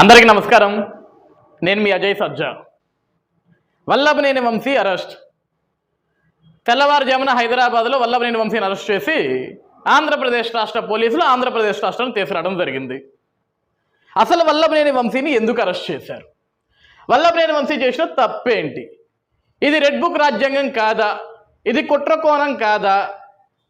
అందరికీ నమస్కారం. నేను మీ అజయ్ సజ్జా. వల్లభనేని వంశీ అరెస్ట్. తెల్లవారుజామున హైదరాబాద్లో వల్లభనేని వంశీని అరెస్ట్ చేసి ఆంధ్రప్రదేశ్ రాష్ట్ర పోలీసులు ఆంధ్రప్రదేశ్ రాష్ట్రం తీసుకురావడం జరిగింది. అసలు వల్లభనేని వంశీని ఎందుకు అరెస్ట్ చేశారు? వల్లభనేని వంశీ చేసిన తప్పేంటి? ఇది రెడ్ బుక్ రాజ్యాంగం కాదా? ఇది కుట్రకోణం కాదా?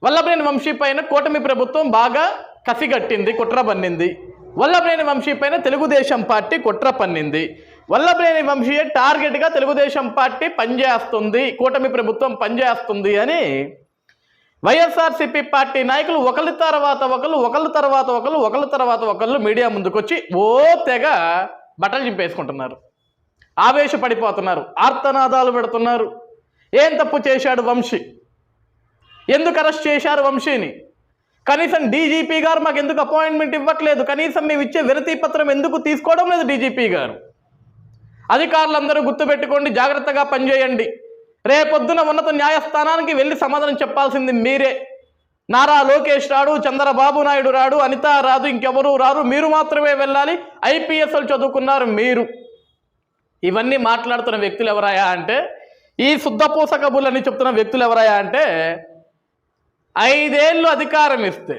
వల్లభనేని వంశీ పైన కూటమి ప్రభుత్వం బాగా కసిగట్టింది కుట్ర బన్నింది వల్లభనేని వంశీ పైన తెలుగుదేశం పార్టీ కుట్ర పన్నింది. వల్లభనేని వంశీయే టార్గెట్గా తెలుగుదేశం పార్టీ పనిచేస్తుంది కూటమి ప్రభుత్వం పనిచేస్తుంది అని వైఎస్ఆర్సీపీ పార్టీ నాయకులు ఒకరి తర్వాత ఒకరు ఒకళ్ళ తర్వాత ఒకరు ఒకళ్ళ తర్వాత ఒకళ్ళు మీడియా ముందుకొచ్చి ఓ తెగ బట్టలు చింపేసుకుంటున్నారు. ఆవేశపడిపోతున్నారు ఆర్తనాదాలు పెడుతున్నారు. ఏం తప్పు చేశాడు వంశీ? ఎందుకు అరెస్ట్ చేశారు వంశీని? కనీసం డీజీపీ గారు మాకు ఎందుకు అపాయింట్మెంట్ ఇవ్వట్లేదు? కనీసం మేము ఇచ్చే విరతి పత్రం ఎందుకు తీసుకోవడం లేదు డీజీపీ గారు? అధికారులందరూ గుర్తుపెట్టుకోండి జాగ్రత్తగా పనిచేయండి. రేపొద్దున ఉన్నత న్యాయస్థానానికి వెళ్ళి సమాధానం చెప్పాల్సింది మీరే. నారా లోకేష్ రాడు చంద్రబాబు నాయుడు రాడు అనిత రాదు ఇంకెవరూ రారు. మీరు మాత్రమే వెళ్ళాలి. ఐపీఎస్లు చదువుకున్నారు మీరు. ఇవన్నీ మాట్లాడుతున్న వ్యక్తులు ఎవరాయా అంటే ఈ శుద్ధపూస అని చెప్తున్న వ్యక్తులు ఎవరాయా అంటే ఐదేళ్ళు అధికారం ఇస్తే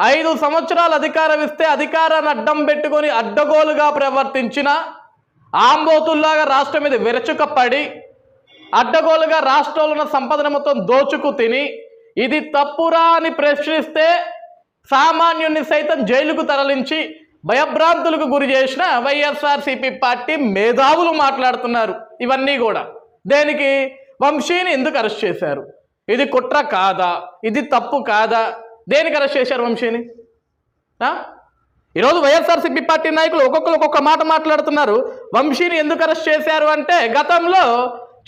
ఐదు సంవత్సరాలు అధికారం ఇస్తే అధికారాన్ని అడ్డం పెట్టుకొని అడ్డగోలుగా ప్రవర్తించిన ఆంబోతుల్లాగా రాష్ట్రం మీద విరచుకపడి అడ్డగోలుగా రాష్ట్రంలో ఉన్న సంపదన మొత్తం దోచుకు తిని ఇది తప్పురా అని ప్రశ్నిస్తే సామాన్యుని సైతం జైలుకు తరలించి భయభ్రాంతులకు గురి చేసిన వైఎస్ఆర్సీపీ పార్టీ మేధావులు మాట్లాడుతున్నారు. ఇవన్నీ కూడా. దేనికి? వంశీని ఎందుకు అరెస్ట్ చేశారు? ఇది కుట్ర కాదా? ఇది తప్పు కాదా? దేనికి అరెస్ట్ చేశారు వంశీని? ఈరోజు వైఎస్ఆర్సీపీ పార్టీ నాయకులు ఒక్కొక్కరు ఒక్కొక్క మాట మాట్లాడుతున్నారు. వంశీని ఎందుకు అరెస్ట్ చేశారు అంటే గతంలో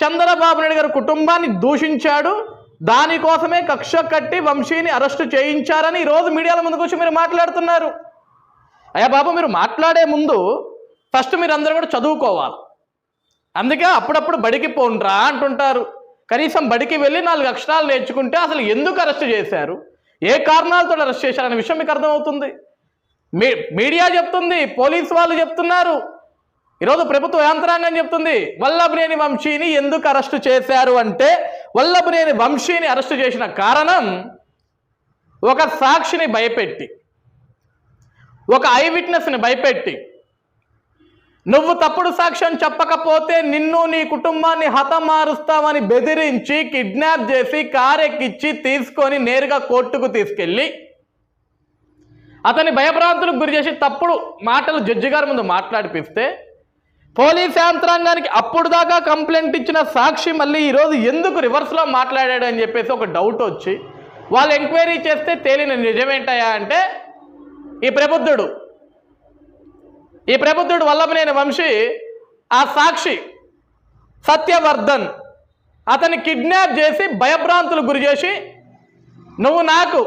చంద్రబాబు నాయుడు గారు కుటుంబాన్ని దూషించాడు. దానికోసమే కక్ష కట్టి వంశీని అరెస్టు చేయించారని ఈరోజు మీడియాల ముందుకు వచ్చి మీరు మాట్లాడుతున్నారు. అయ్యా బాబు మీరు మాట్లాడే ముందు ఫస్ట్ మీరు అందరూ కూడా చదువుకోవాలి. అందుకే అప్పుడప్పుడు బడికి పోండ్రా అంటుంటారు. కనీసం బడికి వెళ్ళి నాలుగు అక్షరాలు నేర్చుకుంటే అసలు ఎందుకు అరెస్ట్ చేశారు? ఏ కారణాలతో అరెస్ట్ చేశారనే విషయం మీకు అర్థమవుతుంది. మీ మీడియా చెప్తుంది పోలీసు వాళ్ళు చెప్తున్నారు. ఈరోజు ప్రభుత్వ యంత్రాంగం చెప్తుంది వల్లభనేని వంశీని ఎందుకు అరెస్టు చేశారు అంటే వల్లభనేని వంశీని అరెస్టు చేసిన కారణం ఒక సాక్షిని భయపెట్టి ఒక ఐ విట్నెస్ని భయపెట్టి నువ్వు తప్పుడు సాక్ష్యం చెప్పకపోతే నిన్ను నీ కుటుంబాన్ని హతమారుస్తామని బెదిరించి కిడ్నాప్ చేసి కారెక్కిచ్చి తీసుకొని నేరుగా కోర్టుకు తీసుకెళ్ళి అతని భయభ్రాంతులకు గురి చేసి తప్పుడు మాటలు జడ్జి గారి ముందు మాట్లాడిపిస్తే పోలీస్ యంత్రాంగానికి అప్పుడు దాకా కంప్లైంట్ ఇచ్చిన సాక్షి మళ్ళీ ఈరోజు ఎందుకు రివర్స్లో మాట్లాడాడు అని చెప్పేసి ఒక డౌట్ వచ్చి వాళ్ళు ఎంక్వైరీ చేస్తే తేలిన నిజమేంటయా అంటే ఈ ప్రబుద్ధుడు ఈ ప్రబుద్ధుడు వల్లభనేని వంశీ ఆ సాక్షి సత్యవర్ధన్ అతన్ని కిడ్నాప్ చేసి భయభ్రాంతులు గురి చేసి నువ్వు నాకు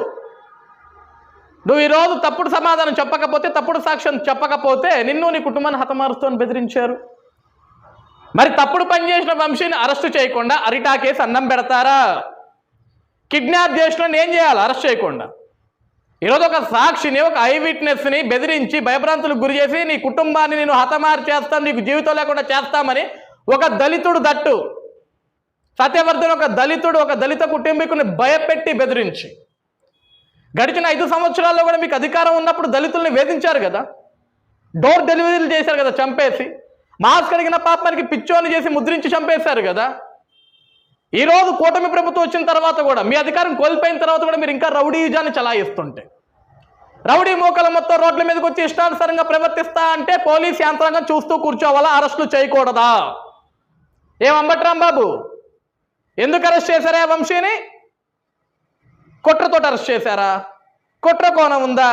నువ్వు ఈరోజు తప్పుడు సమాధానం చెప్పకపోతే తప్పుడు సాక్ష్యం చెప్పకపోతే నిన్ను నీ కుటుంబాన్ని హతమారుస్తూ బెదిరించారు. మరి తప్పుడు పని చేసిన వంశీని అరెస్ట్ చేయకుండా అరిటాకేసి అన్నం పెడతారా? కిడ్నాప్ చేసిన ఏం చేయాలి? అరెస్ట్ చేయకుండా. ఈరోజు ఒక సాక్షిని ఒక ఐ విట్నెస్ని బెదిరించి భయభ్రాంతులకు గురి చేసి నీ కుటుంబాన్ని నేను హతమారి చేస్తాను నీకు జీవితం లేకుండా చేస్తామని ఒక దళితుడు దట్టు. సత్యవర్ధన్ ఒక దళితుడు ఒక దళిత కుటుంబీకుని భయపెట్టి బెదిరించి. గడిచిన ఐదు సంవత్సరాల్లో కూడా మీకు అధికారం ఉన్నప్పుడు దళితుల్ని వేధించారు కదా. డోర్ డెలివరీలు చేశారు కదా చంపేసి. మాస్క్ అడిగిన పాపానికి పిచ్చోని చేసి ముద్రించి చంపేశారు కదా. ఈరోజు కూటమి ప్రభుత్వం వచ్చిన తర్వాత కూడా మీ అధికారం కోల్పోయిన తర్వాత కూడా మీరు ఇంకా రౌడీజాన్ని చలాయిస్తుంటే. రౌడీ మోకల మొత్తం రోడ్ల మీదకి వచ్చి ఇష్టానుసారంగా ప్రవర్తిస్తా అంటే పోలీస్ యంత్రాంగం చూస్తూ కూర్చోవాలా అరెస్టులు చేయకూడదా? ఏం అంబట్రాం బాబు? ఎందుకు అరెస్ట్ చేశారా వంశీని? కుట్రతోటి అరెస్ట్ చేశారా? కుట్ర కోణం ఉందా?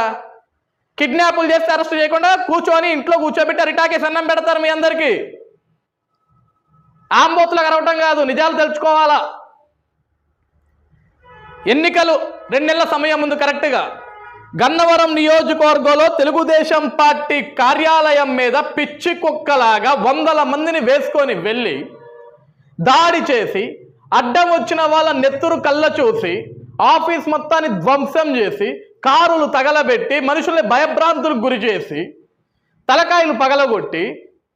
కిడ్నాపులు చేస్తే అరెస్ట్ చేయకుండా కూర్చొని ఇంట్లో కూర్చోబెట్టి అరిటాకేసి అన్నం పెడతారు మీ అందరికీ. ఆంబోతులు కరవటం కాదు నిజాలు తెలుసుకోవాలా? ఎన్నికలు రెండు నెలల సమయం ముందు కరెక్ట్గా గన్నవరం నియోజకవర్గంలో తెలుగుదేశం పార్టీ కార్యాలయం మీద పిచ్చి కుక్కలాగా వందల మందిని వేసుకొని వెళ్ళి దాడి చేసి అడ్డం వచ్చిన వాళ్ళ నెత్తురు కళ్ళ చూసి ఆఫీస్ మొత్తాన్ని ధ్వంసం చేసి కారులు తగలబెట్టి మనుషుల్ని భయభ్రాంతులకు గురి చేసి తలకాయలు పగలగొట్టి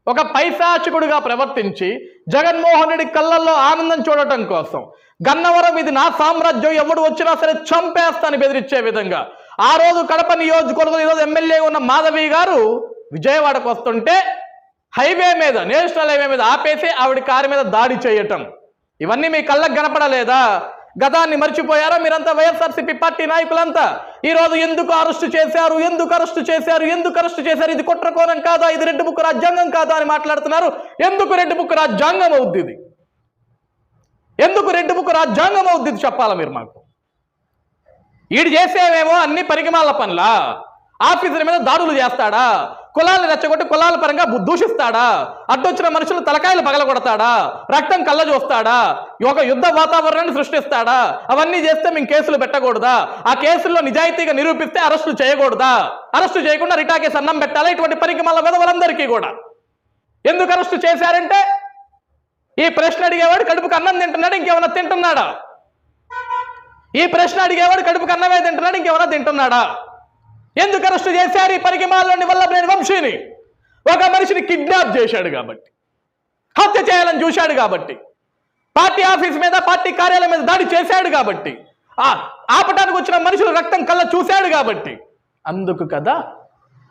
ఒక పైశాచికుడిగా ప్రవర్తించి జగన్మోహన్ రెడ్డి కళ్ళల్లో ఆనందం చూడటం కోసం. గన్నవరం ఇది నా సామ్రాజ్యం. ఎవడు వచ్చినా సరే చంపేస్తాను బెదిరించే విధంగా. ఆ రోజు కడప నియోజకవర్గం ఈరోజు ఎమ్మెల్యే ఉన్న మాధవి గారు విజయవాడకు వస్తుంటే హైవే మీద నేషనల్ హైవే మీద ఆపేసి ఆవిడ కారు మీద దాడి చేయటం. ఇవన్నీ మీ కళ్ళకు కనపడలేదా? గతాన్ని మర్చిపోయారా మీరంతా? వైఎస్ఆర్సీపీ పార్టీ నాయకులంతా? ఈ రోజు ఎందుకు అరెస్టు చేశారు? ఎందుకు అరెస్టు చేశారు? ఎందుకు అరెస్టు చేశారు? ఇది కుట్రకోణం కాదా? ఇది రెడ్డి బుక్ రాజ్యాంగం కాదా అని మాట్లాడుతున్నారు. ఎందుకు రెడ్డి బుక్ రాజ్యాంగం అవుద్ది ఇది? ఎందుకు రెడ్డి బుక్ రాజ్యాంగం అవుద్ది ఇది చెప్పాలా మీరు మాకు? ఈడు చేసేవేమో అన్ని పరిగమాల పనులా? ఆఫీసుల మీద దాడులు చేస్తాడా? కులాలను రెచ్చగొట్టి కులాల పరంగా దూషిస్తాడా? అడ్డొచ్చిన మనుషులు తలకాయలు పగలగొడతాడా? రక్తం కళ్ళ చూస్తాడా ఒక యుద్ధ వాతావరణాన్ని సృష్టిస్తాడా? అవన్నీ చేస్తే మేము కేసులు పెట్టకూడదా? ఆ కేసుల్లో నిజాయితీగా నిరూపిస్తే అరెస్టులు చేయకూడదా? అరెస్టు చేయకుండా రిటాకేస్ అన్నం పెట్టాలా? ఇటువంటి పరిగమాల విధవలందరికీ కూడా. ఎందుకు అరెస్టు చేశారంటే ఈ ప్రశ్న అడిగేవాడు కడుపుకు అన్నం తింటున్నాడు? ఇంకేమైనా తింటున్నాడా? ఈ ప్రశ్న అడిగేవాడు కడుపుకు అన్నమే తింటున్నాడు? ఇంకెవరో తింటున్నాడా? ఎందుకు అరెస్ట్ చేశారు? ఈ పరిగమాలని వల్ల నేను వంశీని. ఒక మనిషిని కిడ్నాప్ చేశాడు కాబట్టి. హత్య చేయాలని చూశాడు కాబట్టి. పార్టీ ఆఫీస్ మీద పార్టీ కార్యాలయం మీద దాడి చేశాడు కాబట్టి. ఆ ఆపటానికి వచ్చిన మనుషులు రక్తం కళ్ళ చూశాడు కాబట్టి. అందుకు కదా?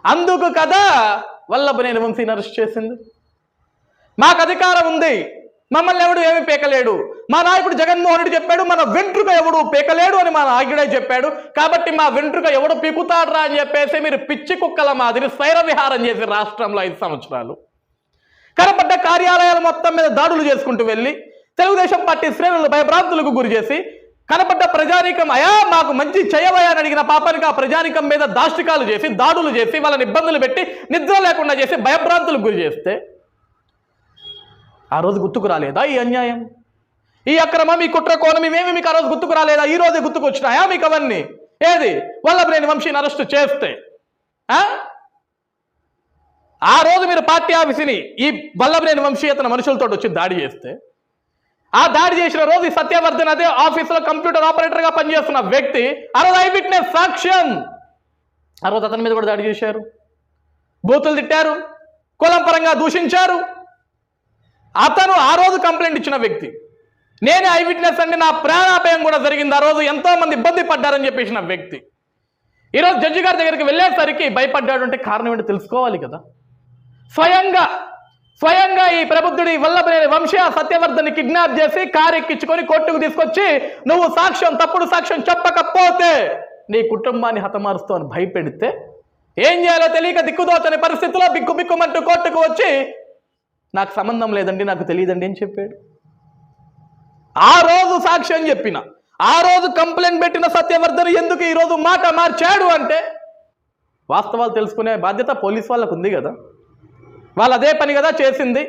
అందుకు కదా వల్లభనేని వంశీని అరెస్ట్ చేసింది? మాకు అధికారం ఉంది. మమ్మల్ని ఎవడు ఏమీ పీకలేడు. మా నాయకుడు జగన్మోహన్ రెడ్డి చెప్పాడు మన వెంట్రుక ఎవడు పీకలేడు అని మా నాయకుడే చెప్పాడు. కాబట్టి మా వెంట్రుక ఎవడు పీకుతాడ్రా అని చెప్పేసి మీరు పిచ్చి కుక్కల మాదిరి స్వైర విహారం చేసి రాష్ట్రంలో ఐదు సంవత్సరాలు. కనపడ్డ కార్యాలయాల మొత్తం మీద దాడులు చేసుకుంటూ వెళ్ళి తెలుగుదేశం పార్టీ శ్రేణులు భయభ్రాంతులకు గురి చేసి కనపడ్డ ప్రజానీకం అయా మాకు మంచి చేయవయా అని అడిగిన పాపానికి ఆ ప్రజానీకం మీద దాష్టికాలు చేసి దాడులు చేసి వాళ్ళని ఇబ్బందులు పెట్టి నిద్ర లేకుండా చేసి భయభ్రాంతులకు గురి చేస్తే ఆ రోజు గుర్తుకు రాలేదా ఈ అన్యాయం? ఈ అక్రమం ఈ కుట్ర కోణం ఇవేమి మీకు ఆ రోజు గుర్తుకు రాలేదా? ఈ రోజే గుర్తుకు వచ్చినాయా మీకు అవన్నీ? ఏది? వల్లభనేని వంశీని అరెస్ట్ చేస్తే. ఆ? ఆ రోజు మీరు పార్టీ ఆఫీసుని ఈ వల్లభనేని వంశీ అతని మనుషులతో వచ్చి దాడి చేస్తే ఆ దాడి చేసిన రోజు ఈ సత్యవర్ధన్ అదే ఆఫీసులో కంప్యూటర్ ఆపరేటర్గా పనిచేస్తున్న వ్యక్తి ఆ రోజు ఐ విట్నెస్ సాక్ష్యం. ఆ రోజు అతని మీద కూడా దాడి చేశారు. బూతులు తిట్టారు. కులం పరంగా దూషించారు. అతను ఆ రోజు కంప్లైంట్ ఇచ్చిన వ్యక్తి. నేనే ఐ విట్నెస్ అండి నా ప్రాణాపాయం కూడా జరిగింది. ఆ రోజు ఎంతో మంది ఇబ్బంది పడ్డారని చెప్పేసిన వ్యక్తి. ఈరోజు జడ్జి గారి దగ్గరికి వెళ్ళేసరికి భయపడ్డాడు అంటే కారణం ఏంటో తెలుసుకోవాలి కదా. స్వయంగా స్వయంగా ఈ ప్రబుద్ధుడి వల్లభనేని వంశ సత్యవర్ధన్ని కిడ్నాప్ చేసి కారు ఎక్కించుకొని కోర్టుకు తీసుకొచ్చి నువ్వు సాక్ష్యం తప్పుడు సాక్ష్యం చెప్పకపోతే నీ కుటుంబాన్ని హతమారుస్తూ అని భయపెడితే ఏం చేయాలో తెలియక దిక్కుదోచని పరిస్థితిలో బిక్కు బిక్కుమంటూ కోర్టుకు వచ్చి నాకు సంబంధం లేదండి నాకు తెలియదండి అని చెప్పాడు. ఆ రోజు సాక్ష్యం చెప్పిన ఆ రోజు కంప్లైంట్ పెట్టిన సత్యవర్ధన్ ఎందుకు ఈరోజు మాట మార్చాడు అంటే వాస్తవాలు తెలుసుకునే బాధ్యత పోలీస్ వాళ్ళకు ఉంది కదా. వాళ్ళు అదే పని కదా చేసింది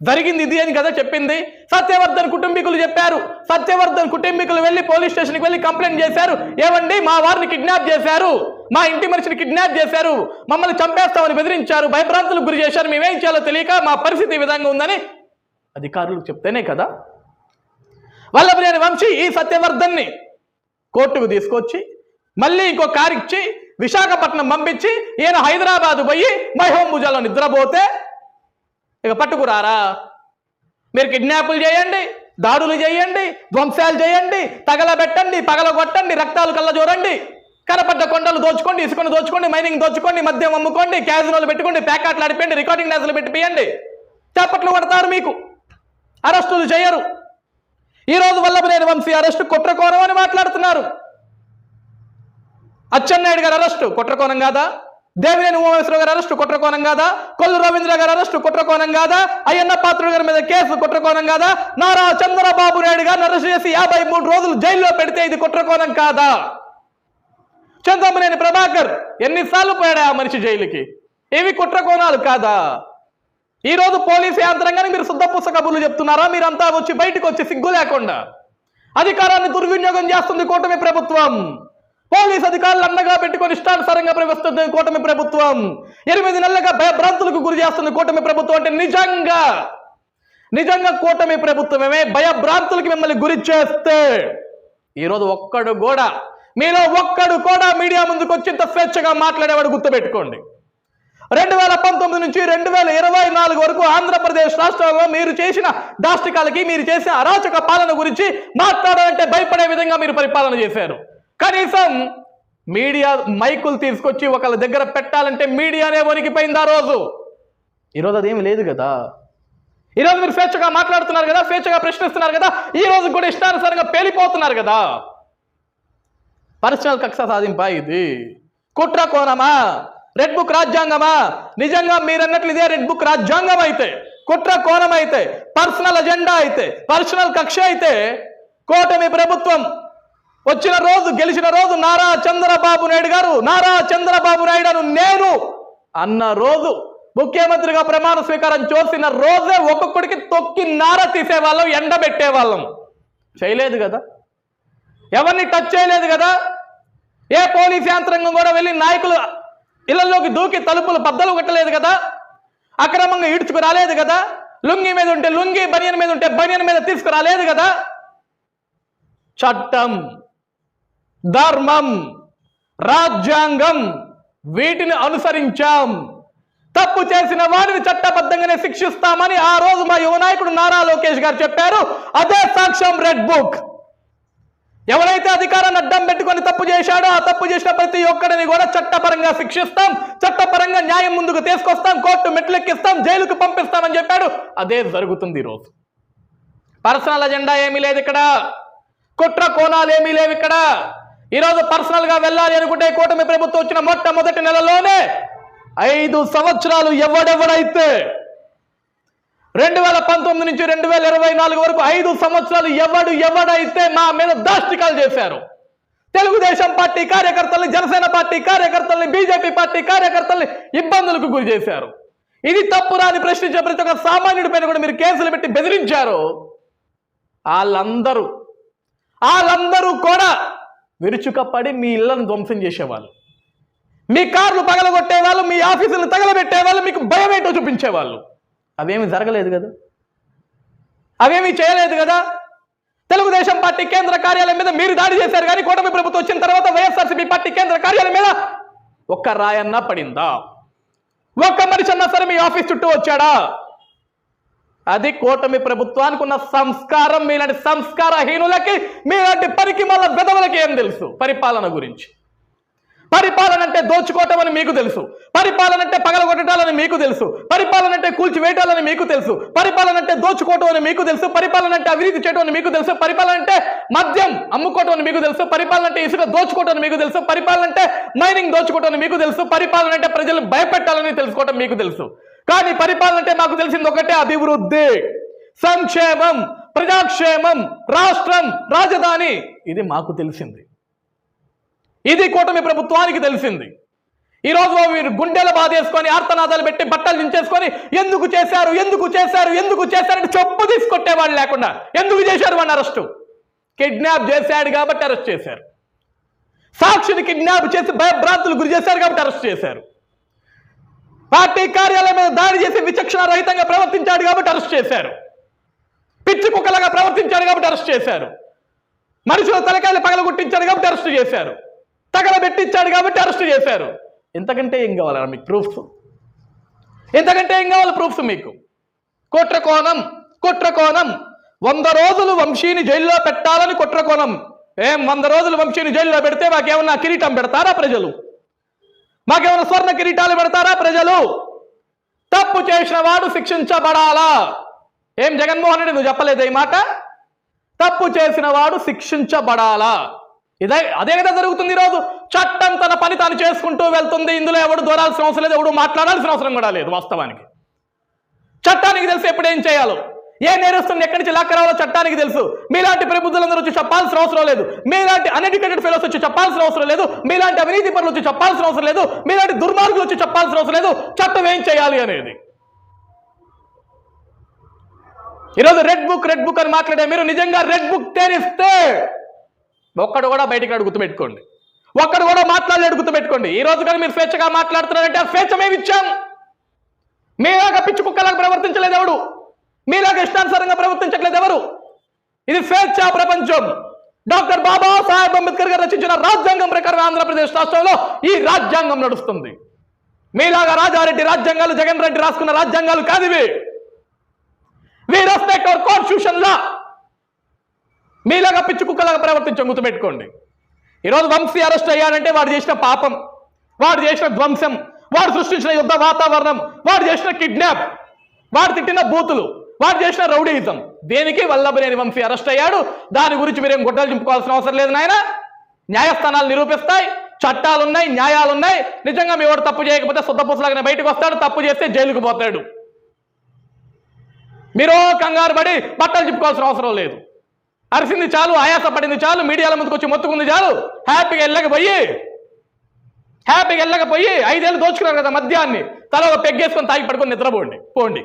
జరిగింది ఇది అని కదా చెప్పింది. సత్యవర్ధన్ కుటుంబీకులు చెప్పారు సత్యవర్ధన్ కుటుంబీకులు వెళ్ళి పోలీస్ స్టేషన్కి వెళ్ళి కంప్లైంట్ చేశారు. ఏమండి మా వారిని కిడ్నాప్ చేశారు మా ఇంటి మనిషిని కిడ్నాప్ చేశారు మమ్మల్ని చంపేస్తామని బెదిరించారు భయభ్రాంతులకు గురి చేశారు మేమేం చేయాలో తెలియక మా పరిస్థితి ఈ విధంగా ఉందని అధికారులకు చెప్తేనే కదా. వల్లభనేని వంశీ ఈ సత్యవర్ధన్ని కోర్టుకు తీసుకొచ్చి మళ్ళీ ఇంకో కారు ఇచ్చి విశాఖపట్నం పంపించి ఈయన హైదరాబాద్ పోయి మహోంబుజాలో నిద్రపోతే ఇక పట్టుకురారా? మీరు కిడ్నాపులు చేయండి దాడులు చేయండి ధ్వంసాలు చేయండి తగలబెట్టండి పగలగొట్టండి రక్తాలు కళ్ళ చూడండి కనపడ్డ కొండలు దోచుకోండి ఇసుకొని దోచుకోండి మైనింగ్ దోచుకోండి మద్యం అమ్ముకోండి క్యాజినోలు పెట్టుకోండి ప్యాకెట్లు అడిపండి రికార్డింగ్ డాన్సులు పెట్టిపోయండి చప్పట్లు కొడతారు మీకు. అరెస్టులు చేయరు. ఈ రోజు వల్లభనేని వంశీ అరెస్టు కుట్రకోణం అని మాట్లాడుతున్నారు. అచ్చెన్నాయుడు గారు అరెస్టు కుట్రకోణం కాదా? దేవినేని ఉమామేశ్వర గారు అరెస్టు కుట్రకోణం కాదా? కొల్లు రవీంద్ర గారు అరెస్టు కుట్రకోణం కాదా? అయ్యన్న పాత్రుడు గారి మీద కేసు కుట్రకోణం కాదా? నారా చంద్రబాబు నాయుడు గారు అరెస్ట్ చేసి యాభై మూడు రోజులు జైల్లో పెడితే ఇది కుట్రకోణం కాదా? చంద్రమనేని ప్రభాకర్ ఎన్నిసార్లు పోయాడు ఆ మనిషి జైలుకి? ఇవి కుట్రకోణాలు కాదా? ఈ రోజు పోలీసు యంత్రాంగానికి మీరు శుద్ధ పుస్తకబులు చెప్తున్నారా? మీరంతా వచ్చి బయటకు వచ్చి సిగ్గు లేకుండా అధికారాన్ని దుర్వినియోగం చేస్తుంది కూటమి ప్రభుత్వం. పోలీస్ అధికారులు అండగా పెట్టుకొని ఇష్టానుసారంగా ప్రవేశిస్తుంది కూటమి ప్రభుత్వం. ఎనిమిది నెలలుగా భయభ్రాంతులకు గురి చేస్తుంది కూటమి ప్రభుత్వం అంటే నిజంగా నిజంగా కూటమి ప్రభుత్వమే. భయభ్రాంతులకి మిమ్మల్ని గురి చేస్తే ఈరోజు ఒక్కడు కూడా మీలో ఒక్కడు కూడా మీడియా ముందుకు వచ్చి ఇంత స్వేచ్ఛగా మాట్లాడేవాడు గుర్తుపెట్టుకోండి. రెండు వేల పంతొమ్మిది నుంచి రెండు వేల ఇరవై నాలుగు వరకు ఆంధ్రప్రదేశ్ రాష్ట్రంలో మీరు చేసిన దాష్టికాలకి మీరు చేసిన అరాచక పాలన గురించి మాట్లాడాలంటే భయపడే విధంగా మీరు పరిపాలన చేశారు. కనీసం మీడియా మైకులు తీసుకొచ్చి ఒకళ్ళ దగ్గర పెట్టాలంటే మీడియానే వణికిపోయింది ఆ రోజు. ఈరోజు అదేమి లేదు కదా. ఈరోజు మీరు స్వేచ్ఛగా మాట్లాడుతున్నారు కదా స్వేచ్ఛగా ప్రశ్నిస్తున్నారు కదా ఈ రోజు కూడా ఇష్టానుసారంగా పేలిపోతున్నారు కదా. పర్సనల్ కక్ష సాధింపా ఇది. కుట్ర కోణమా? Red book రాజ్యాంగమా? నిజంగా మీరన్నట్లు ఇదే రెడ్ బుక్ రాజ్యాంగం అయితే కుట్ర కోణం అయితే పర్సనల్ అజెండా అయితే పర్సనల్ కక్ష అయితే కూటమి ప్రభుత్వం వచ్చిన రోజు గెలిచిన రోజు నారా చంద్రబాబు నాయుడు గారు నారా చంద్రబాబు నాయుడు అను నేను అన్న రోజు ముఖ్యమంత్రిగా ప్రమాణ స్వీకారం చేసిన రోజే ఒక్కొక్కడికి తొక్కి నార తీసేవాళ్ళం ఎండబెట్టేవాళ్ళం. చేయలేదు కదా? ఎవరిని టచ్ చేయలేదు కదా? ఏ పోలీస్ యంత్రాంగం కూడా వెళ్ళి నాయకులు ఇళ్ళలోకి దూకి తలుపులు బద్దలు కొట్టలేదు కదా? అక్రమంగా ఈడ్చుకు రాలేదు కదా? లుంగి మీద ఉంటే లుంగి బనియన్ మీద ఉంటే బనియన్ మీద తీసుకురాలేదు కదా? చట్టం ధర్మం రాజ్యాంగం వీటిని అనుసరించాం. తప్పు చేసిన వారిని చట్టబద్ధంగానే శిక్షిస్తామని ఆ రోజు మా యువనాయకుడు నారా లోకేష్ గారు చెప్పారు. అదే సాక్ష్యం రెడ్ బుక్. ఎవరైతే అధికారాన్ని అడ్డం పెట్టుకొని తప్పు చేశాడో ఆ తప్పు చేసిన ప్రతి ఒక్కడిని కూడా చట్టపరంగా శిక్షిస్తాం చట్టపరంగా న్యాయం ముందుకు తీసుకొస్తాం కోర్టు మెట్లెక్కిస్తాం జైలుకు పంపిస్తామని చెప్పాడు. అదే జరుగుతుంది ఈరోజు. పర్సనల్ అజెండా ఏమీ లేదు ఇక్కడ. కుట్ర కోణాలు ఏమీ లేవు ఇక్కడ. ఈరోజు పర్సనల్గా వెళ్ళాలి అనుకుంటే కూటమి ప్రభుత్వం వచ్చిన మొట్టమొదటి నెలలోనే ఐదు సంవత్సరాలు ఎవడెవడైతే రెండు వేల పంతొమ్మిది నుంచి రెండు వేల ఇరవై నాలుగు వరకు ఐదు సంవత్సరాలు ఎవడు ఎవడైతే మా మీద దాష్టికాలు చేశారు తెలుగుదేశం పార్టీ కార్యకర్తల్ని జనసేన పార్టీ కార్యకర్తల్ని బీజేపీ పార్టీ కార్యకర్తల్ని ఇబ్బందులకు గురి చేశారు. ఇది తప్పురా అని ప్రశ్నించే ప్రతి ఒక్క సామాన్యుడి పైన కూడా మీరు కేసులు పెట్టి బెదిరించారు. వాళ్ళందరూ వాళ్ళందరూ కూడా విరుచుకపడి మీ ఇళ్ళను ధ్వంసం చేసేవాళ్ళు. మీ కార్లు పగలగొట్టేవాళ్ళు మీ ఆఫీసులను తగలబెట్టేవాళ్ళు మీకు భయం ఏంటో చూపించేవాళ్ళు. అవేమి జరగలేదు కదా? అవేమి చేయలేదు కదా? తెలుగుదేశం పార్టీ కేంద్ర కార్యాలయం మీద మీరు దాడి చేశారు కానీ కూటమి ప్రభుత్వం వచ్చిన తర్వాత వైఎస్ఆర్సీపీ పార్టీ కేంద్ర కార్యాలయం మీద ఒక్క రాయన్న పడిందా? ఒక్క మనిషి అన్నా సరే మీ ఆఫీస్ చుట్టూ వచ్చాడా? అది కూటమి ప్రభుత్వానికి ఉన్న సంస్కారం మీలాంటి సంస్కారహీనులకి మీలాంటి పనికి మళ్ళా విధవులకి ఏం తెలుసు? పరిపాలన గురించి. పరిపాలన అంటే దోచుకోవటం అని మీకు తెలుసు పరిపాలన అంటే పగలగొట్టడాలని మీకు తెలుసు పరిపాలన అంటే కూల్చివేయటాలని మీకు తెలుసు పరిపాలన అంటే దోచుకోవటం అని మీకు తెలుసు పరిపాలన అంటే అవినీతి చేయటం అని మీకు తెలుసు పరిపాలన అంటే మద్యం అమ్ముకోవటం అని మీకు తెలుసు పరిపాలన అంటే ఇసుక దోచుకోవటం అని మీకు తెలుసు పరిపాలన అంటే మైనింగ్ దోచుకోవటం అని మీకు తెలుసు పరిపాలన అంటే ప్రజలు భయపెట్టాలని తెలుసుకోవటం మీకు తెలుసు కానీ పరిపాలన అంటే మాకు తెలిసింది ఒకటే అభివృద్ధి సంక్షేమం ప్రజాక్షేమం రాష్ట్రం రాజధాని ఇది మాకు తెలిసింది ఇది కూటమి ప్రభుత్వానికి తెలిసింది. ఈరోజు మీరు గుండెలు బాధేసుకొని ఆర్తనాదాలు పెట్టి బట్టలు దించేసుకొని ఎందుకు చేశారు ఎందుకు చేశారు ఎందుకు చేశారని చెప్పు తీసుకొట్టేవాళ్ళు లేకుండా ఎందుకు చేశారు వాడిని అరెస్టు? కిడ్నాప్ చేశాడు కాబట్టి అరెస్ట్ చేశారు. సాక్షిని కిడ్నాప్ చేసి భయభ్రాంతులు గురి చేశారు కాబట్టి అరెస్ట్ చేశారు. పార్టీ కార్యాలయం మీద దాడి చేసి విచక్షణ రహితంగా ప్రవర్తించాడు కాబట్టి అరెస్ట్ చేశారు. పిచ్చి కుక్కలాగా ప్రవర్తించాడు కాబట్టి అరెస్ట్ చేశారు. మనుషుల తలకాయలు పగలగొట్టించాడు కాబట్టి అరెస్ట్ చేశారు. తగలబెట్టించాడు కాబట్టి అరెస్ట్ చేశారు. ఇంతకంటే ఏం కావాలన్నా మీకు ప్రూఫ్స్ ఇంతకంటే ఏం కావాలి ప్రూఫ్స్ మీకు? కుట్రకోణం కుట్రకోణం. వంద రోజులు వంశీని జైల్లో పెట్టాలని కుట్రకోణం. ఏం? వంద రోజులు వంశీని జైల్లో పెడితే మాకేమన్నా కిరీటం పెడతారా ప్రజలు? మాకేమైనా స్వర్ణ కిరీటాలు పెడతారా ప్రజలు? తప్పు చేసిన వాడు శిక్షించబడాలా? ఏం జగన్మోహన్ రెడ్డి నువ్వు చెప్పలేదు ఈ మాట? తప్పు చేసిన వాడు శిక్షించబడాలా? ఇదే అదే కదా జరుగుతుంది ఈరోజు. చట్టం తన పని తాను చేసుకుంటూ వెళ్తుంది. ఇందులో ఎవడు దూరాల్సిన అవసరం లేదు ఎవడు మాట్లాడాల్సిన అవసరం కూడా లేదు వాస్తవానికి. చట్టానికి తెలుసు ఎప్పుడు ఏం చేయాలో. ఏ నేరస్తుని ఎక్కడి నుంచి లాక్కరావాలో చట్టానికి తెలుసు. మీలాంటి ప్రబుద్ధులందరూ వచ్చి చెప్పాల్సిన అవసరం లేదు. మీలాంటి అన్ఎడ్యుకేటెడ్ ఫెలోస్ వచ్చి చెప్పాల్సిన అవసరం లేదు. మీలాంటి అవినీతి పనులు వచ్చి చెప్పాల్సిన అవసరం లేదు. మీలాంటి దుర్మార్గులు వచ్చి చెప్పాల్సిన అవసరం లేదు. చట్టం ఏం చేయాలి అనేది. ఈరోజు రెడ్ బుక్ రెడ్ బుక్ అని మాట్లాడే మీరు నిజంగా రెడ్ బుక్ తెరిస్తే ఒక్కడు కూడా బయటికి రాడు గుర్తుపెట్టుకోండి. ఒక్కడు కూడా మాట్లాడలేడు గుర్తుపెట్టుకోండి. ఈ రోజు కానీ మీరు స్వేచ్ఛగా మాట్లాడుతున్నారంటే ఆ స్వేచ్ఛ మేము ఇచ్చాం. మీలాగా పిచ్చి కుక్కలాగా ప్రవర్తించలేదు ఎవడు? మీలాగా ఇష్టానుసారంగా ప్రవర్తించట్లేదు ఎవరు? ఇది స్వేచ్ఛ ప్రపంచం. డాక్టర్ బాబా సాహెబ్ అంబేద్కర్ గారు రచించిన రాజ్యాంగం ప్రకారం ఆంధ్రప్రదేశ్ రాష్ట్రంలో ఈ రాజ్యాంగం నడుస్తుంది. మీలాగా రాజారెడ్డి రాజ్యాంగాలు జగన్ రెడ్డి రాసుకున్న రాజ్యాంగాలు కాదు ఇవి. We respect our constitution law మీలాగా పిచ్చి కుక్కలాగా ప్రవర్తించం గుర్తుపెట్టుకోండి ఈరోజు వంశీ అరెస్ట్ అయ్యాడంటే వాడు చేసిన పాపం వాడు చేసిన ధ్వంసం వాడు సృష్టించిన యుద్ధ వాతావరణం వాడు చేసిన కిడ్నాప్ వాడు తిట్టిన బూతులు వాడు చేసిన రౌడీయిజం. దేనికి వల్లభనేని వంశీ అరెస్ట్ అయ్యాడు? దాని గురించి మీరేం గుడ్డలు చింపుకోవాల్సిన అవసరం లేదు నాయన. న్యాయస్థానాలు నిరూపిస్తాయి చట్టాలున్నాయి న్యాయాలున్నాయి. నిజంగా మీ వాడు తప్పు చేయకపోతే శుద్ధపూసలాగానే బయటకు వస్తాడు తప్పు చేస్తే జైలుకు పోతాడు. మీరు కంగారు పడి బట్టలు చెప్పుకోవాల్సిన అవసరం లేదు. అరిసింది చాలు ఆయాస పడింది చాలు మీడియాల ముందుకు వచ్చి మొత్తుకుంది చాలు. హ్యాపీగా వెళ్ళకపోయి హ్యాపీగా వెళ్ళకపోయి ఐదేళ్ళు దోచుకున్నారు కదా మద్యాన్ని. తల ఒక పెగ్గేసుకొని తాగి పడుకొని నిద్రపోండి పోండి.